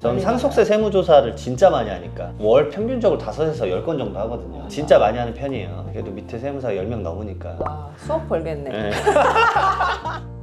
저는 상속세 세무조사를 진짜 많이 하니까 월 평균적으로 5에서 10건 정도 하거든요. 진짜 많이 하는 편이에요. 그래도 밑에 세무사 10명 넘으니까. 와 수업 벌겠네. 네.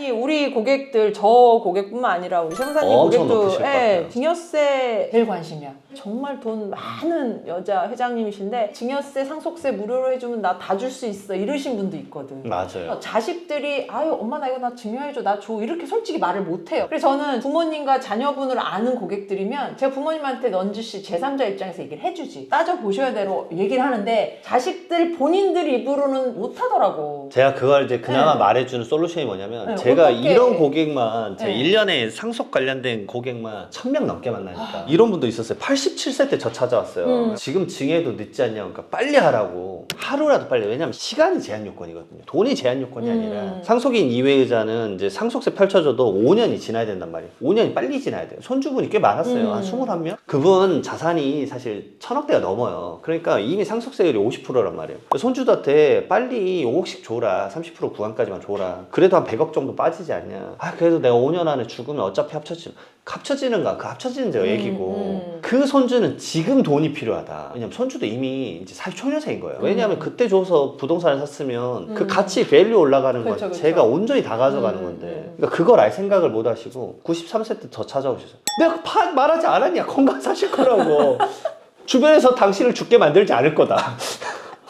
아니 우리 고객들 저 고객뿐만 아니라 우리 엄청 고객도 높으실 것 예, 같아요. 증여세 제일 관심이야. 정말 돈 많은 여자 회장님이신데 증여세 상속세 무료로 해주면 나 다 줄 수 있어 이러신 분도 있거든. 맞아요. 어, 자식들이 아유 엄마 나 이거 나 증여해줘 나 줘 이렇게 솔직히 말을 못해요 그래서 저는 부모님과 자녀분을 아는 고객들이면 제가 부모님한테 넌지 씨 제3자 입장에서 얘기를 해주지 따져보셔야 대로 얘기를 하는데 자식들 본인들 입으로는 못하더라고 제가 그걸 이제 그나마 네. 말해주는 솔루션이 뭐냐면 네, 제가 어떻게- 이런 고객만 제 네. 1년에 상속 관련된 고객만 1000명 넘게 만나니까 아. 이런 분도 있었어요. 87세 때 저 찾아왔어요. 음. 지금 증여해도 늦지 않냐고 그러니까 빨리 하라고 하루라도 빨리 왜냐면 시간이 제한 요건이거든요. 돈이 제한 요건이 음. 아니라 상속인 이외 의자는 이제 상속세 펼쳐줘도 5년이 지나야 된단 말이에요. 5년이 빨리 지나야 돼요. 손주분이 꽤 많았어요. 음. 한 21명? 그분 자산이 사실 천억대가 넘어요. 그러니까 이미 상속세율이 50%란 말이에요. 손주한테 빨리 5억씩 줘라. 30% 구간까지만 줘라. 그래도 한 100억 정도 빠지지 않냐. 아, 그래도 내가 5년 안에 죽으면 어차피 합쳐지 합쳐지는가? 그 합쳐지는 제 음, 얘기고. 음. 그 손주는 지금 돈이 필요하다. 왜냐면 손주도 이미 이제 사회 초년생인 거예요. 왜냐하면 음. 그때 줘서 부동산을 샀으면 그 음. 가치 밸류 올라가는 건 그쵸, 그쵸. 제가 온전히 다 가져가는 음, 건데. 음. 그러니까 그걸 알 생각을 못 하시고 93세 때저 찾아오셨어요. 내가 파, 말하지 않았냐? 건강 사실 거라고. 주변에서 당신을 죽게 만들지 않을 거다.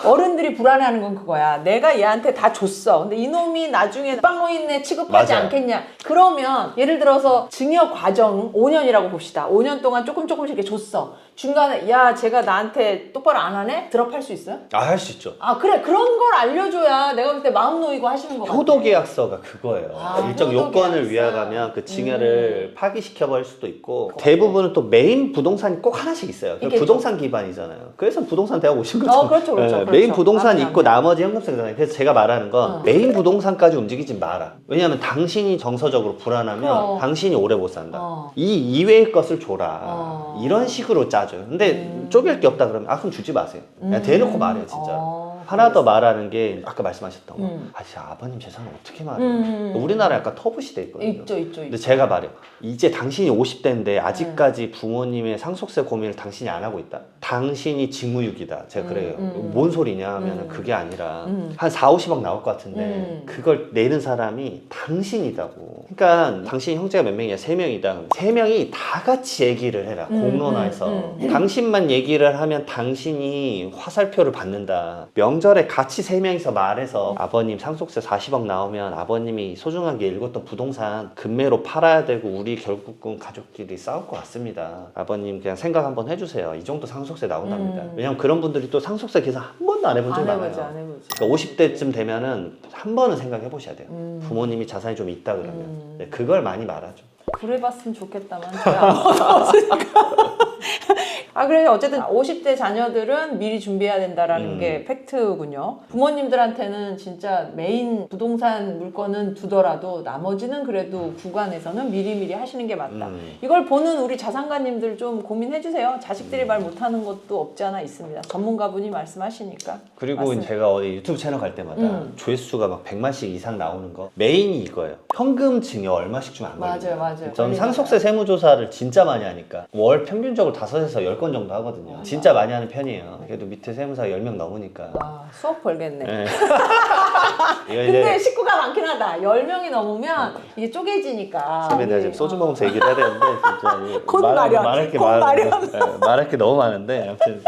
어른들이 불안해하는 건 그거야. 내가 얘한테 다 줬어. 근데 이놈이 나중에 빵노인네 취급하지 맞아요. 않겠냐. 그러면 예를 들어서 증여 과정 5년이라고 봅시다. 5년 동안 조금 조금씩 이렇게 줬어. 중간에 야 제가 나한테 똑바로 안 하네? 드랍할 수 있어요? 아, 할 수 있죠. 아 그래 그런 걸 알려줘야 내가 볼 때 마음 놓이고 하시는 거 같아. 효도 계약서가 그거예요. 아, 일정 효도 요건을 계약서. 위하가면 그 증여를 파기시켜 버릴 수도 있고 대부분은 또 메인 부동산이 꼭 하나씩 있어요. 그 있겠죠. 부동산 기반이잖아요. 그래서 부동산 대학 오신 거죠. 어, 그렇죠, 그렇죠, 그렇죠. 메인 부동산 맞네, 있고. 나머지 현금성이잖아요. 그래서 제가 말하는 건 어. 메인 부동산까지 움직이지 마라. 왜냐하면 당신이 정서적으로 불안하면 그럼. 당신이 오래 못 산다. 어. 이 이외의 것을 줘라. 어. 이런 식으로 짜줘 요. 근데 음. 쪼갤 게 없다 그러면 아 그럼 주지 마세요. 그냥 대놓고 말해요 진짜. 어, 하나 더 말하는 게 아까 말씀하셨던 거. 음. 아, 진짜 아버님 재산을 어떻게 말해요? 음. 우리나라 약간 터부 시대 있거든요. 있죠 있죠 근데 있죠. 제가 말해요. 이제 당신이 50대인데 아직까지 음. 부모님의 상속세 고민을 당신이 안 하고 있다. 당신이 직무유기다. 제가 음, 그래요. 음. 뭔 소리냐 하면 음. 그게 아니라 음. 한 4, 50억 나올 것 같은데 음. 그걸 내는 사람이 당신이다고. 그러니까 당신 형제가 몇 명이야? 세 명이다. 세 명이 다 같이 얘기를 해라. 음, 공론화해서. 음, 음. 당신만 얘기를 하면 당신이 화살표를 받는다. 명절에 같이 세 명이서 말해서 아버님 상속세 40억 나오면 아버님이 소중하게 읽었던 부동산 금매로 팔아야 되고 우리 결국은 가족끼리 싸울 것 같습니다. 아버님 그냥 생각 한번 해주세요. 이 정도 상속 세 나온답니다. 음. 왜냐면 그런 분들이 또 상속세 계산 한 번도 안 해본 적안 많아요. 해보지 안 해보지. 그러니까 50대쯤 되면은 한 번은 생각해 보셔야 돼요. 음. 부모님이 자산이 좀 있다 그러면 음. 네, 그걸 많이 말하죠. 그래봤으면 좋겠다만 아무것도 없으니까. 아 그래 어쨌든 50대 자녀들은 미리 준비해야 된다라는 음. 게 팩트군요. 부모님들한테는 진짜 메인 부동산 물건은 두더라도 나머지는 그래도 구간에서는 미리미리 하시는 게 맞다. 음. 이걸 보는 우리 자산가님들 좀 고민해 주세요. 자식들이 말 못하는 것도 없지 않아 있습니다. 전문가분이 말씀하시니까. 그리고 맞습니다. 제가 어디 유튜브 채널 갈 때마다 음. 조회수가 막 100만씩 이상 나오는 거 메인이 이거예요. 현금 증여 얼마씩 주면 안 맞아요, 걸려요. 맞아요. 저는 걸리잖아요. 상속세 세무조사를 진짜 많이 하니까 월 평균적으로 5에서 10건 정도 하거든요. 진짜 많이 하는 편이에요. 그래도 밑에 세무사 10명 넘으니까. 와 수업 벌겠네. 네. 이거 근데 이제 식구가 많긴 하다. 10명이 넘으면 이게 쪼개지니까. 선배 내가 우리, 지금 소주 어. 먹으면서 얘기를 해야 되는데 진짜 이곧 말- 마련, 말할 게 곧 많은데 마련. 네, 말할 게 너무 많은데 아무튼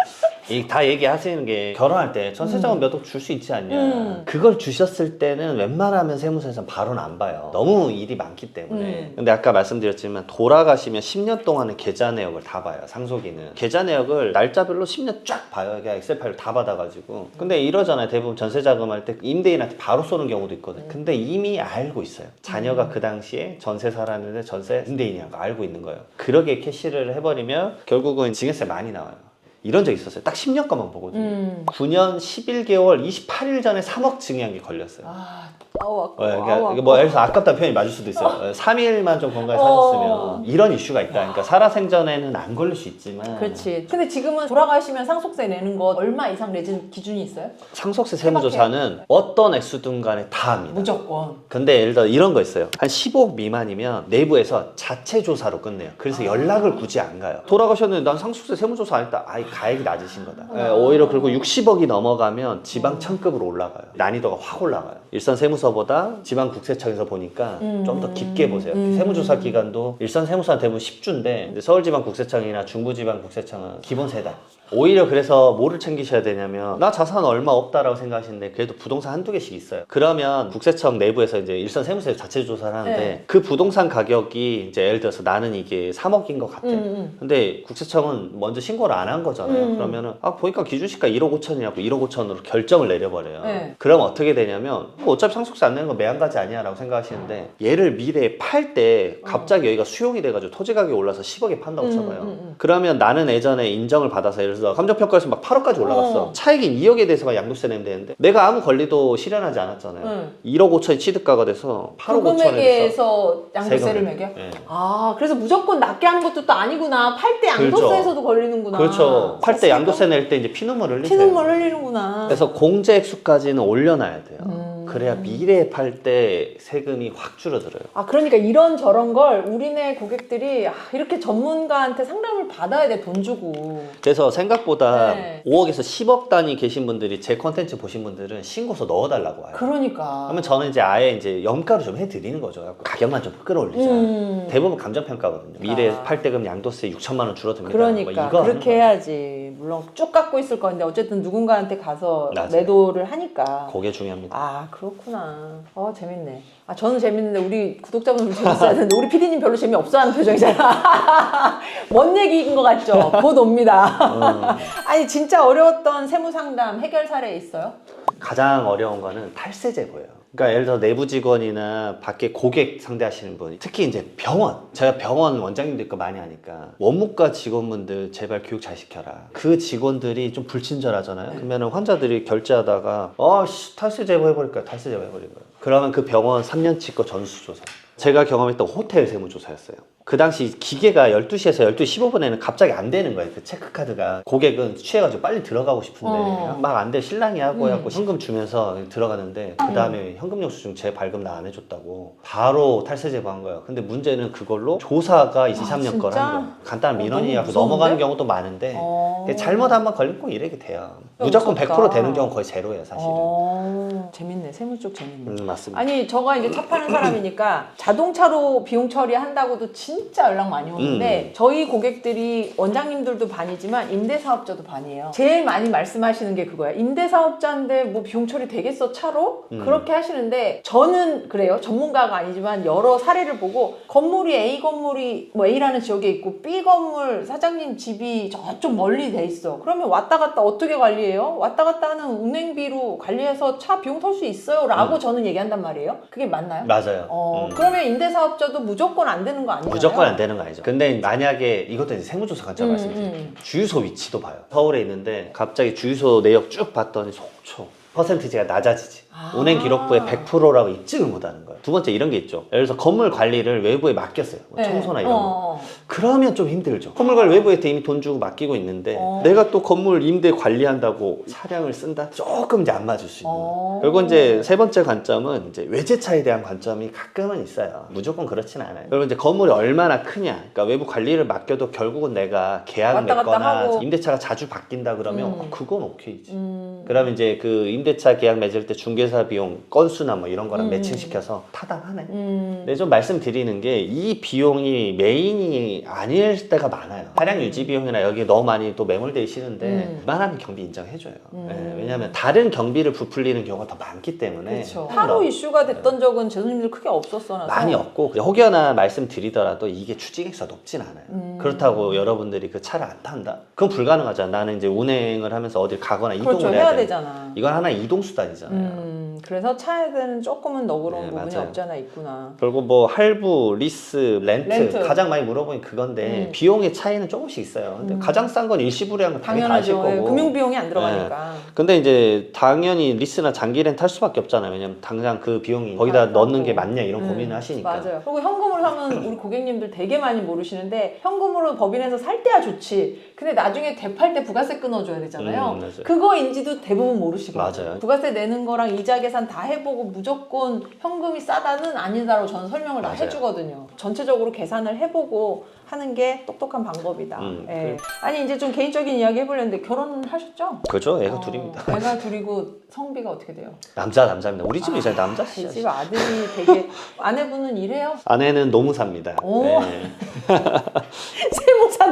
이 다 얘기하시는 게 결혼할 때 전세자금 몇 억 줄 수 있지 않냐. 음. 그걸 주셨을 때는 웬만하면 세무서에서는 바로는 안 봐요. 너무 일이 많기 때문에. 음. 근데 아까 말씀드렸지만 돌아가시면 10년 동안은 계좌 내역을 다 봐요 상속인은. 계좌 내역을 날짜별로 10년 쫙 봐요. 그냥 엑셀 파일 다 받아가지고. 근데 이러잖아요. 대부분 전세자금 할 때 임대인한테 바로 쏘는 경우도 있거든. 근데 이미 알고 있어요. 자녀가 그 당시에 전세 살았는데 전세 임대인이라는 거 알고 있는 거예요. 그러게 캐시를 해버리면 결국은 증여세 많이 나와요 이런 적 있었어요. 딱 10년 거만 보거든요. 음. 9년 11개월 28일 전에 3억 증여한 게 걸렸어요. 아, 아우. 어, 아우, 그러니까 뭐 들어서 아깝다는 표현이 맞을 수도 있어요. 어, 3일만 좀 건강히 사셨으면 어. 이런 이슈가 있다. 그러니까 살아생전에는 안 걸릴 수 있지만 그렇지. 근데 지금은 돌아가시면 상속세 내는 거 얼마 이상 내진 기준이 있어요? 상속세 세무조사는 어떤 액수든 간에 다 합니다. 무조건. 근데 예를 들어 이런 거 있어요. 한 15억 미만이면 내부에서 자체 조사로 끝내요. 그래서 연락을 굳이 안 가요. 돌아가셨는데 난 상속세 세무조사 안 했다. 아이 가액이 낮으신 거다. 예, 오히려 그리고 60억이 넘어가면 지방 청급으로 올라가요. 난이도가 확 올라가요. 일선 세무서보다 지방 국세청에서 보니까 음. 좀 더 깊게 보세요. 음. 세무조사 기간도 일선 세무서는 대부분 10주인데 서울지방 국세청이나 중부지방 국세청은 기본 세 달. 오히려 그래서 뭐를 챙기셔야 되냐면 나 자산 얼마 없다라고 생각하시는데 그래도 부동산 한두 개씩 있어요. 그러면 국세청 내부에서 이제 일선 세무서 자체 조사를 하는데 네. 그 부동산 가격이 이제 예를 들어서 나는 이게 3억인 것 같아. 음, 음. 근데 국세청은 먼저 신고를 안 한 거잖아요. 음. 그러면은 아 보니까 기준시가 1억 5천이라고 1억 5천으로 결정을 내려버려요. 네. 그럼 어떻게 되냐면 뭐 어차피 상속세 안 내는 건 매한가지 아니야 라고 생각하시는데 얘를 미래에 팔 때 갑자기 여기가 수용이 돼가지고 토지 가격이 올라서 10억에 판다고 음, 쳐봐요. 음, 음. 그러면 나는 예전에 인정을 받아서 예를 들어서 감정평가에서 막 8억까지 올라갔어. 어. 차익인 2억에 대해서만 양도세 내면 되는데 내가 아무 권리도 실현하지 않았잖아요. 응. 1억 5천이 취득가가 돼서 8억 그 5천에 대해서 금액에서 양도세를 매겨? 예. 아, 그래서 무조건 낮게 하는 것도 또 아니구나. 팔 때 양도세에서도 걸리는구나. 그렇죠. 팔 때 양도세 낼 때 이제 피눈물 흘리세요. 피눈물 흘리는구나. 그래서 공제 액수까지는 올려놔야 돼요. 음. 그래야 미래에 팔 때 세금이 확 줄어들어요. 아, 그러니까 이런 저런 걸 우리네 고객들이 아, 이렇게 전문가한테 상담을 받아야 돼, 돈 주고. 그래서 생각보다 네. 5억에서 10억 단위 계신 분들이 제 컨텐츠 보신 분들은 신고서 넣어달라고 와요. 그러니까. 그러면 저는 이제 아예 이제 염가로 좀 해드리는 거죠. 가격만 좀 끌어올리자. 음. 대부분 감정평가거든요. 미래 아. 팔대금 양도세 6천만 원 줄어듭니다. 그러니까 뭐 이거 하는 그렇게 거예요. 해야지. 물론 쭉 갖고 있을 건데 어쨌든 누군가한테 가서 맞아요. 매도를 하니까. 그게 중요합니다. 아 그 렇구나. 어 재밌네. 아 저는 재밌는데 우리 구독자분들 재밌어야 되는데 우리 PD님 별로 재미 없어 하는 표정이잖아. 뭔 얘기인 것 같죠? 곧 옵니다. 어, 아니 진짜 어려웠던 세무 상담 해결 사례 있어요? 가장 어려운 거는 탈세 제보예요. 그러니까 예를 들어 내부 직원이나 밖에 고객 상대하시는 분, 특히 이제 병원. 제가 병원 원장님도 있고 많이 하니까 원무과 직원분들 제발 교육 잘 시켜라. 그 직원들이 좀 불친절하잖아요. 그러면 환자들이 결제하다가 어씨 탈세 제보 해버릴까요? 탈세 제보 해버린 거예요. 그러면 그 병원 3년치 거 전수조사. 제가 경험했던 호텔 세무조사였어요. 그 당시 기계가 12시에서 12시 15분에는 갑자기 안 되는 거예요. 그 체크카드가. 고객은 취해가지고 빨리 들어가고 싶은데 어. 막 안 돼. 신랑이 하고 음. 해갖고 현금 주면서 들어가는데 그 다음에 현금 영수증 제 발급 나 안 해줬다고 바로 탈세 제보한 거예요. 근데 문제는 그걸로 조사가 23년 거를 진짜? 한 거예요. 간단한 어, 민원이라고 너무 넘어가는 무서운데? 경우도 많은데 어. 근데 잘못 한번 걸리면 꼭 이렇게 돼요. 어, 무조건 무섭다. 100% 되는 경우 거의 제로예요, 사실은. 어, 재밌네. 세무 쪽 재밌네. 음, 맞습니다. 아니 저가 이제 차 파는 사람이니까 자동차로 비용 처리한다고도 진짜 연락 많이 오는데 음. 저희 고객들이 원장님들도 반이지만 임대사업자도 반이에요. 제일 많이 말씀하시는 게 그거야. 임대사업자인데 뭐 비용 처리 되겠어 차로? 음. 그렇게 하시는데 저는 그래요. 전문가가 아니지만 여러 사례를 보고 건물이 A 건물이 뭐 A라는 지역에 있고 B 건물 사장님 집이 저쪽 멀리 돼 있어. 그러면 왔다 갔다 어떻게 관리해요? 왔다 갔다 하는 운행비로 관리해서 차 비용 털 수 있어요. 라고 음. 저는 얘기한단 말이에요. 그게 맞나요? 맞아요. 어, 음. 그러면 임대사업자도 무조건 안 되는 거 아니에요? 무조건 안 되는 거 아니죠. 근데 만약에 이것도 이제 세무조사 관점 음, 말씀드릴게요. 음. 주유소 위치도 봐요. 서울에 있는데 갑자기 주유소 내역 쭉 봤더니 속초. 퍼센티지가 낮아지지. 아. 운행 기록부에 100%라고 입증을 못 하는 거예요. 두 번째 이런 게 있죠. 예를 들어서 건물 관리를 외부에 맡겼어요. 뭐 네. 청소나 이런 거. 어, 어. 그러면 좀 힘들죠. 건물 관리 외부에 이미 돈 주고 맡기고 있는데 어. 내가 또 건물 임대 관리한다고 차량을 쓴다? 조금 이제 안 맞을 수 있는. 어. 그리고 이제 세 번째 관점은 이제 외제차에 대한 관점이 가끔은 있어요. 무조건 그렇진 않아요. 그리고 이제 건물이 얼마나 크냐. 그러니까 외부 관리를 맡겨도 결국은 내가 계약 왔다 갔다 맺거나 하고. 임대차가 자주 바뀐다 그러면 음. 어, 그건 오케이지. 음. 그러면 이제 그 임대차 계약 맺을 때 중개사 비용 건수나 뭐 이런 거랑 음. 매칭시켜서 타당하네. 음. 네, 좀 말씀드리는 게 이 비용이 메인이 아닐 때가 많아요. 차량 유지 비용이나 여기 너무 많이 또 매몰돼 있시는데 음. 웬만하면 경비 인정해줘요. 음. 네, 왜냐하면 다른 경비를 부풀리는 경우가 더 많기 때문에 그렇죠. 좀 하루 더 이슈가 됐던 적은 재수님들 크게 없었어. 나서. 많이 없고 혹여나 말씀드리더라도 이게 추징액수가 높진 않아요. 음. 그렇다고 여러분들이 그 차를 안 탄다? 그건 불가능하잖아. 나는 이제 운행을 하면서 어딜 가거나 이동을 그렇죠. 해야 해야 돼. 되잖아. 이건 하나 의 이동 수단이잖아요. 음, 그래서 차에 대한 조금은 너그러운 네, 부분이 맞아요. 맞아요. 없잖아 있구나. 그리고 뭐 할부, 리스, 렌트, 렌트. 가장 많이 물어보니 그건데 음. 비용의 차이는 조금씩 있어요. 근데 음. 가장 싼 건 일시불이라는 거 당연히 다 아실 당연하죠. 예, 거고. 금융 비용이 안 들어가니까. 근데 이제 당연히 리스나 장기 렌트 할 수밖에 없잖아요. 왜냐면 당장 그 비용이 거기다 아, 넣는 게. 맞냐 이런 음, 고민을 하시니까. 맞아요. 그리고 현금으로 하면 우리 고객님들 되게 많이 모르시는데 현금으로 법인에서 살 때야 좋지. 근데 나중에 대팔 때 부가세 끊어줘야 되잖아요. 음. 그거인지도 대부분 모르시거든요. 맞아요. 부가세 내는 거랑 이자 계산 다 해보고 무조건 현금이 싸다는 아니다라고 저는 설명을 다 맞아요. 해주거든요. 전체적으로 계산을 해보고 하는 게 똑똑한 방법이다. 음, 예. 아니 이제 좀 개인적인 이야기 해보려는데 결혼은 하셨죠? 그죠? 애가 어, 둘입니다. 애가 둘이고 성비가 어떻게 돼요? 남자 남자입니다. 우리 집은 이제 이 남자시죠. 집 아들이 되게 아내분은 일해요? 아내는 노무사입니다. 오. 네.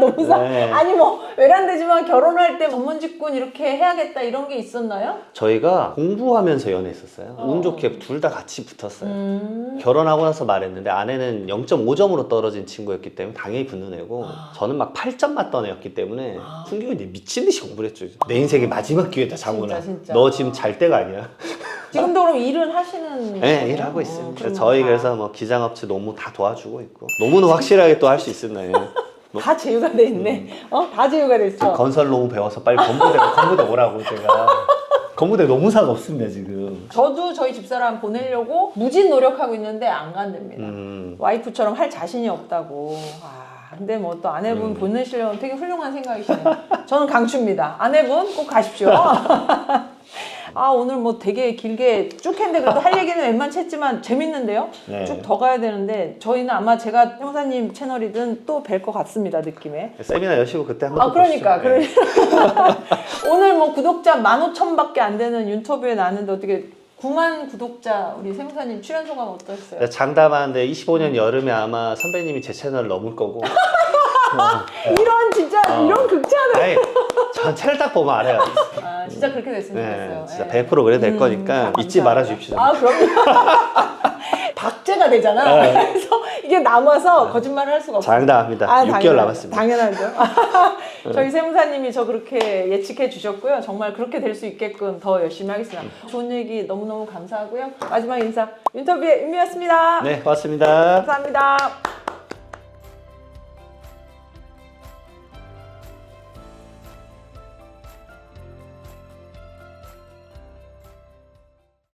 노무사 네. 아니 뭐 외람되지만 결혼할 때 전문직군 이렇게 해야겠다 이런 게 있었나요? 저희가 공부하면서 연애했었어요. 어. 운 좋게 둘 다 같이 붙었어요. 음. 결혼하고 나서 말했는데 아내는 0.5점으로 떨어진 친구였기 때문에 당연히 붙는 애고 아. 저는 막 8점 맞던 애였기 때문에 아. 이제 미친 듯이 공부를 했죠. 내 인생의 마지막 기회다 장훈아. 진짜, 진짜. 너 지금 잘 때가 아니야. 지금도 그럼 일은 하시는 네, 거예요? 일하고 어, 있습니다. 그러면 저희 다- 그래서 뭐 기장업체 노무 다 도와주고 있고 노무는 확실하게 또 할 수 있었나요? 다 제휴가 돼 있네. 어? 다 제휴가 됐어. 건설 노무 배워서 빨리 건부대 건부대 오라고 제가. 건부대 노무사가 없습니다 지금. 저도 저희 집사람 보내려고 무진 노력하고 있는데 안 간답니다. 음. 와이프처럼 할 자신이 없다고. 아 근데 뭐 또 아내분 음. 보내시려면 되게 훌륭한 생각이시네요. 저는 강추입니다. 아내분 꼭 가십시오 아 오늘 뭐 되게 길게 쭉 했는데 그래도 할 얘기는 웬만치 했지만 재밌는데요 네. 쭉 더 가야 되는데 저희는 아마 제가 형사님 채널이든 또 뵐 것 같습니다 느낌에 세미나 여시고 그때 한번 아또 그러니까 보시죠. 네. 오늘 뭐 구독자 15,000밖에 안 되는 유튜브에 나왔는데 어떻게 9만 구독자 우리 세무사님 출연 소감 어떠셨어요? 네, 장담하는데 25년 여름에 아마 선배님이 제 채널 넘을 거고. 어, 이런 진짜 어. 이런 극찬을 아니, 전 채널 딱 보면 알아요. 아 진짜 그렇게 됐으면 네, 좋겠어요 진짜 예. 100% 그래 될 음, 거니까 감사합니다. 잊지 말아 주십시오. 아 그럼요 박제가 되잖아 네. 그래서 이게 남아서 거짓말을 할 수가 없어요 장담합니다. 아, 6개월 당연하죠. 남았습니다. 당연하죠. 저희 세무사님이 저 그렇게 예측해 주셨고요. 정말 그렇게 될 수 있게끔 더 열심히 하겠습니다. 좋은 얘기 너무너무 감사하고요. 마지막 인사. 인터뷰의 윤미였습니다. 네, 고맙습니다. 감사합니다.